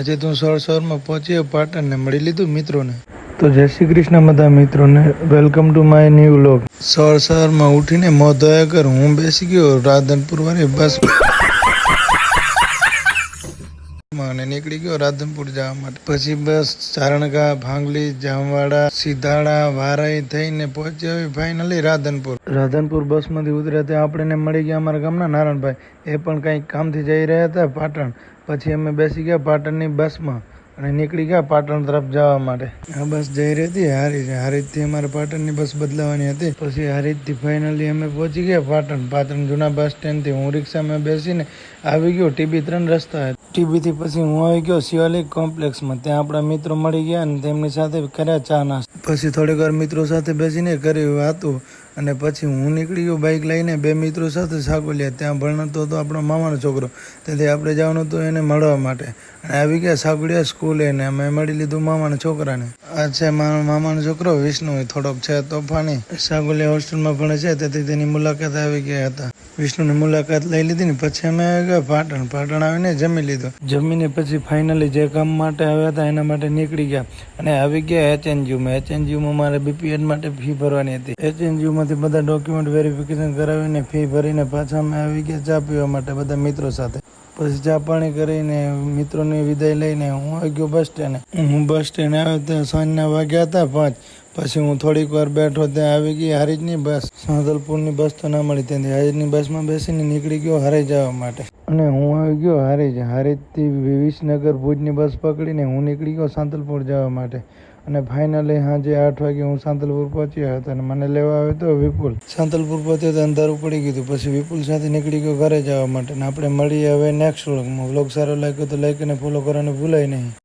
આજે તું સર સરમાં પહોંચ્યો પાટણને મળી લીધું મિત્રોને. તો જય શ્રી કૃષ્ણ બધા મિત્રોને. Welcome to my new vlog sir સરમાં ઉઠીને મોં ધોયા કર. હું બેસી ગયો રાધનપુર વાળી બસ. અને નીકળી ગયો રાધનપુર જવા માટે. પછી બસ ચારણગા, ભાંગલી, જામવાડા, સીધાડા, વારાઈ થઈને પહોંચ્યો ફાઇનલી રાધનપુર. રાધનપુર બસમાંથી ઉતર્યા ત્યાં આપણને મળી ગયા અમારા ગામના નારાયણભાઈ એ પણ કંઈક કામથી જઈ રહ્યા હતા પાટણ. પછી અમે બેસી ગયા પાટણની બસમાં અને નીકળી ગયા પાટણ તરફ જવા માટે. આ બસ જઈ રહી હતી, હારી હારીજથી અમારે પાટણની બસ બદલાવાની હતી. પછી હારીજથી ફાઇનલી અમે પહોંચી ગયા પાટણ. પાટણ જૂના બસ સ્ટેન્ડથી હું રિક્ષામાં બેસીને આવી ગયો. ટીબી ત્રણ રસ્તા ટીબીથી પછી હું આવી ગયો શિવાલિક કોમ્પ્લેક્સમાં. ત્યાં આપણા મિત્રો મળી ગયા અને તેમની સાથે કર્યા ચા નાસ્તા. પછી થોડીક વાર મિત્રો સાથે બેસીને કર્યું વાતું અને પછી હું નીકળી ગયો બાઇક લઈને, બે મિત્રો સાથે સાગોલિયા. ત્યાં ભણતો હતો આપણો મામાનો છોકરો. તેથી આપણે જવાનું હતું એને મળવા માટે. અને આવી ગયા સાકોલિયા સ્કૂલે ને અમે મળી લીધું મામાના છોકરાને. આ છે મારો મામાનો છોકરો વિષ્ણુ થોડોક છે તોફાની. સાકોલિયા હોસ્ટેલમાં ભણે છે, તેથી તેની મુલાકાત આવી ગયા હતા. વિષ્ણુની મુલાકાત લઈ લીધી ને પછી અમે ગયા પાટણ. પાટણ આવીને જમી લીધું. જમીને પછી ફાઇનલી જે કામ માટે આવ્યા હતા એના માટે નીકળી ગયા. અને આવી ગયા એચએનજીયુમાં એચએનજીયુમાં મારે બીપીએડ માટે ફી ભરવાની હતી. એચએનજીયુમાંથી બધા ડોક્યુમેન્ટ વેરિફિકેશન કરાવીને ફી ભરીને પાછા અમે આવી ગયા ચા પીવા માટે બધા મિત્રો સાથે. પછી ચા પાણી કરીને મિત્રોની વિદાય લઈને હું આવી ગયો બસ સ્ટેન્ડ હું બસ સ્ટેન્ડ આવ્યો ત્યાં સાંજના વાગ્યા હતા પાંચ. પછી હું થોડીક વાર બેઠો ત્યાં આવી ગઈ, હારીજની બસ. સાંતલપુરની બસ તો ના મળી ત્યાંથી. હારીજની બસમાં બેસીને નીકળી ગયો હારી જવા માટે. અને હું આવી ગયો હારીજ. હારીજથી વિસનગર ભુજની બસ પકડીને હું નીકળી ગયો સાંતલપુર જવા માટે. અને ફાઇનલી સાંજે આઠ વાગે હું સાંતલપુર પહોંચ્યો હતો અને મને લેવા આવ્યો હતો વિપુલ. સાંતલપુર પહોંચ્યો તો અંધારું પડી ગયું. પછી વિપુલ સાથે નીકળી ગયો ઘરે જવા માટે. અને આપણે મળીએ હવે નેક્સ્ટ વ્લોગમાં વ્લોગ સારો લાગ્યો તો લાઈક અને ફોલો કરવાનું ભૂલાય નહીં.